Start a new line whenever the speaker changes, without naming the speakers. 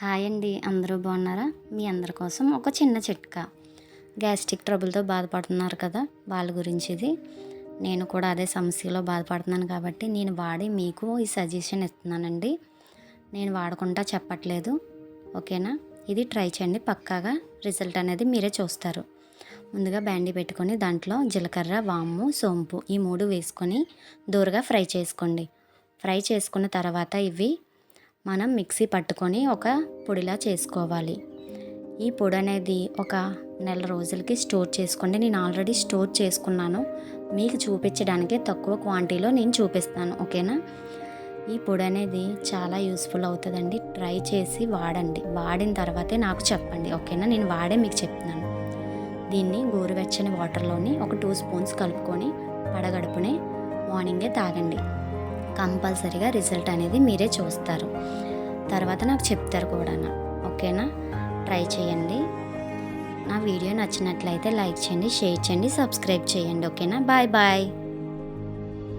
Hi అండి అందరూ బాగున్నారా? మీ అందరి కోసం ఒక చిన్న చిట్కా. గ్యాస్ట్రిక్ ట్రబుల్తో బాధపడుతున్నారు కదా వాళ్ళ గురించి ఇది నేను కూడా అదే సమస్యలో బాధపడుతున్నాను కాబట్టి నేను వాడి మీకు ఈ సజెషన్ ఇస్తున్నానండి. నేను వాడకుండా చెప్పట్లేదు ఓకేనా? ఇది ట్రై చేయండి పక్కాగా రిజల్ట్ అనేది మీరే చూస్తారు. ముందుగా బ్యాండీ పెట్టుకొని దాంట్లో జీలకర్ర వాము సోంపు ఈ మూడు వేసుకొని దూరగా ఫ్రై చేసుకోండి. ఫ్రై చేసుకున్న తర్వాత ఇవి మనం మిక్సీ పట్టుకొని ఒక పొడిలా చేసుకోవాలి. ఈ పొడి అనేది ఒక నెల రోజులకి స్టోర్ చేసుకోండి. నేను ఆల్రెడీ స్టోర్ చేసుకున్నాను. మీకు చూపించడానికి తక్కువ క్వాంటిటీలో నేను చూపిస్తాను. ఓకేనా? ఈ పొడి అనేది చాలా యూస్ఫుల్ అవుతుందండి. ట్రై చేసి వాడండి. వాడిన తర్వాతే నాకు చెప్పండి. ఓకేనా? నేను వాడే మీకు చెప్తున్నాను. దీన్ని గోరువెచ్చని వాటర్లోని ఒక టూ స్పూన్స్ కలుపుకొని పడగడుపునే మార్నింగే తాగండి. కంపల్సరీగా రిజల్ట్ అనేది మీరే చూస్తారు. తర్వాత నాకు చెప్తారు కూడా ఓకేనా? ట్రై చేయండి. నా వీడియో నచ్చినట్లయితే లైక్ చేయండి షేర్ చేయండి సబ్స్క్రైబ్ చేయండి. ఓకేనా? Bye bye.